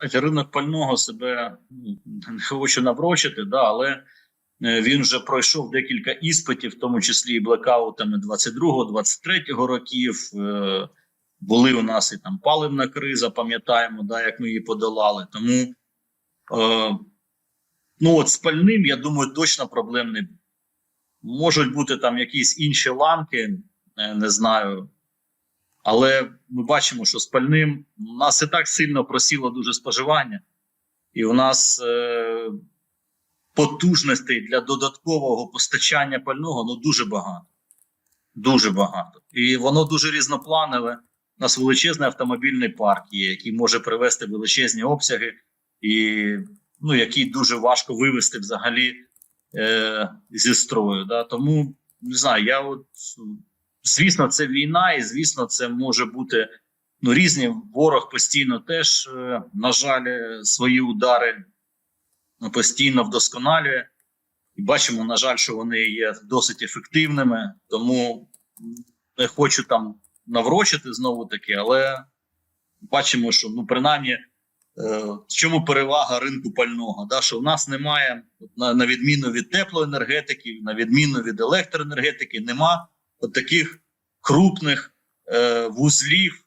Ринок пального себе ну, не хочу наврочити, да, але е, він вже пройшов декілька іспитів, в тому числі і блекаутами 22-23 років. Е, Були у нас і там паливна криза, пам'ятаємо, да, як ми її подолали. Тому е, ну от з пальним, я думаю, точно проблем не буде. Можуть бути там якісь інші ланки, е, не знаю. Але ми бачимо, що з пальним у нас і так сильно просіло дуже споживання, і у нас е, потужностей для додаткового постачання пального ну дуже багато. Дуже багато. І воно дуже різнопланове. У нас величезний автомобільний парк є, який може привести величезні обсяги, і ну, який дуже важко вивести взагалі е, зі строю. Да? Тому не знаю, я от звісно, це війна, і звісно, це може бути ну, різні. Ворог постійно теж, е, на жаль, е, свої удари ну, постійно вдосконалює. І бачимо, на жаль, що вони є досить ефективними, тому не хочу там наврочити знову таки, але бачимо, що ну, принаймні. е, В чому перевага ринку пального? Да? Що в нас немає, на, на відміну від теплоенергетики, на відміну від електроенергетики, нема от таких крупних е, вузлів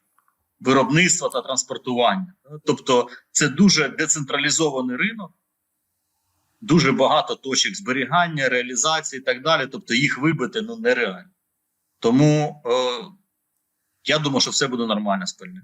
виробництва та транспортування. Тобто, це дуже децентралізований ринок, дуже багато точок зберігання, реалізації і так далі. Тобто, їх вибити ну нереально. Тому е, я думаю, що все буде нормально з.